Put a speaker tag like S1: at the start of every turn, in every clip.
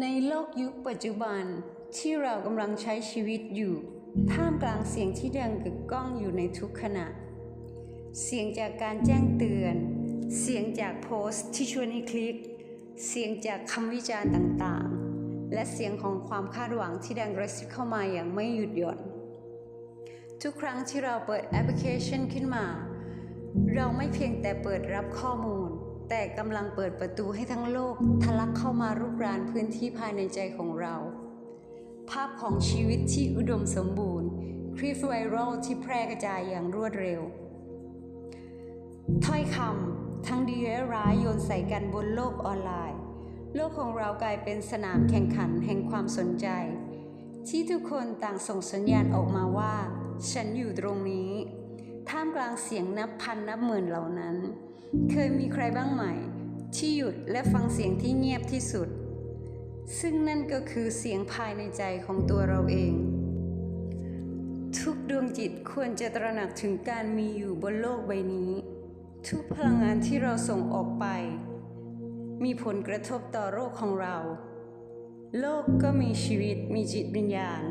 S1: ในโลกยุคปัจจุบันที่เรากำลังใช้ชีวิตอยู่ ท่ามกลางเสียงที่ดังกึกก้องอยู่ในทุกขณะ เสียงจากการแจ้งเตือน เสียงจากโพสต์ที่ชวนให้คลิก เสียงจากคำวิจารณ์ต่างๆ และเสียงของความคาดหวังที่ดังกระซิบเข้ามาอย่างไม่หยุดหย่อนทุกครั้งที่เราเปิดแอปพลิเคชันขึ้นมา เราไม่เพียงแต่เปิดรับข้อมูล แต่กำลังเปิดประตูให้ทั้งโลกทะลักเข้ามารุกรานพื้นที่ภายในใจของเรา ภาพของชีวิตที่อุดมสมบูรณ์ คลิปไวรัลที่แพร่กระจายอย่างรวดเร็ว ถ้อยคำทั้งดีและร้ายโยนใส่กันบนโลกออนไลน์ โลกของเรากลายเป็นสนามแข่งขันแห่งความสนใจ ที่ทุกคนต่างส่งสัญญาณออกมาว่า ฉันอยู่ตรงนี้ ท่ามกลางเสียงนับพันนับหมื่นเหล่านั้น เคยมีใครบ้างไหม ที่หยุดและฟังเสียงที่เงียบที่สุด ซึ่งนั่นก็คือเสียงภายในใจของตัวเราเอง ทุกดวงจิตควรจะตระหนักถึงการมีอยู่บนโลกใบนี้ ทุกพลังงานที่เราส่งออกไป มีผลกระทบต่อโลกของเรา โลกก็มีชีวิตมีจิตวิญญาณ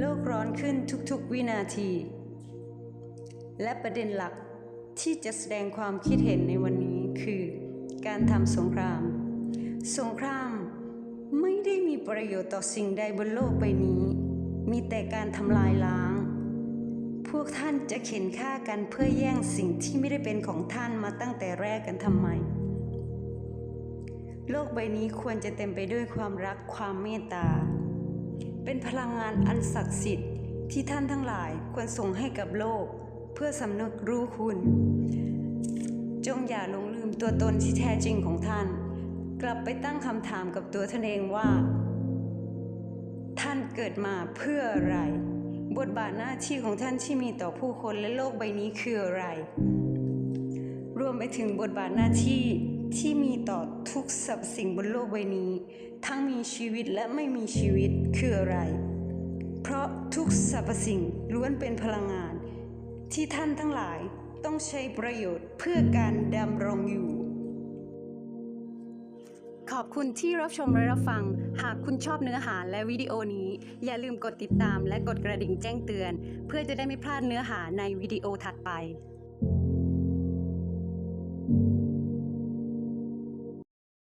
S1: โลกร้อนขึ้นทุกๆวินาที และประเด็นหลัก ที่จะแสดงความคิดเห็นในวันนี้คือ การทำสงคราม สงครามไม่ได้มีประโยชน์ต่อสิ่งใดบนโลกใบนี้ มีแต่การทำลายล้าง พวกท่านจะเข็นฆ่ากันเพื่อแย่งสิ่งที่ไม่ได้เป็นของท่านมาตั้งแต่แรกกันทำไม โลกใบนี้ควรจะเต็มไปด้วยความรักความเมตตา เป็นพลังงานอันศักดิ์สิทธิ์ที่ท่านทั้งหลายควรส่งให้กับโลก เพื่อสำนึกรู้คุณ จงอย่าหลงลืมตัวตนที่แท้จริงของท่าน กลับไปตั้งคำถามกับตัวท่านเองว่า ท่านเกิดมาเพื่ออะไร บทบาทหน้าที่ของท่านที่มีต่อผู้คนและโลกใบนี้คืออะไร รวมไปถึงบทบาทหน้าที่ที่มีต่อทุกสรรพสิ่งบนโลกใบนี้ ทั้งมีชีวิตและไม่มีชีวิตคืออะไร เพราะทุกสรรพสิ่งล้วนเป็นพลังงาน ที่ท่านทั้งหลายต้องใช้ประโยชน์เพื่อการดำรงอยู่ ขอบคุณที่รับชมและรับฟัง หากคุณชอบเนื้อหาและวิดีโอนี้ อย่าลืมกดติดตามและกดกระดิ่งแจ้งเตือน เพื่อจะได้ไม่พลาดเนื้อหาในวิดีโอถัดไป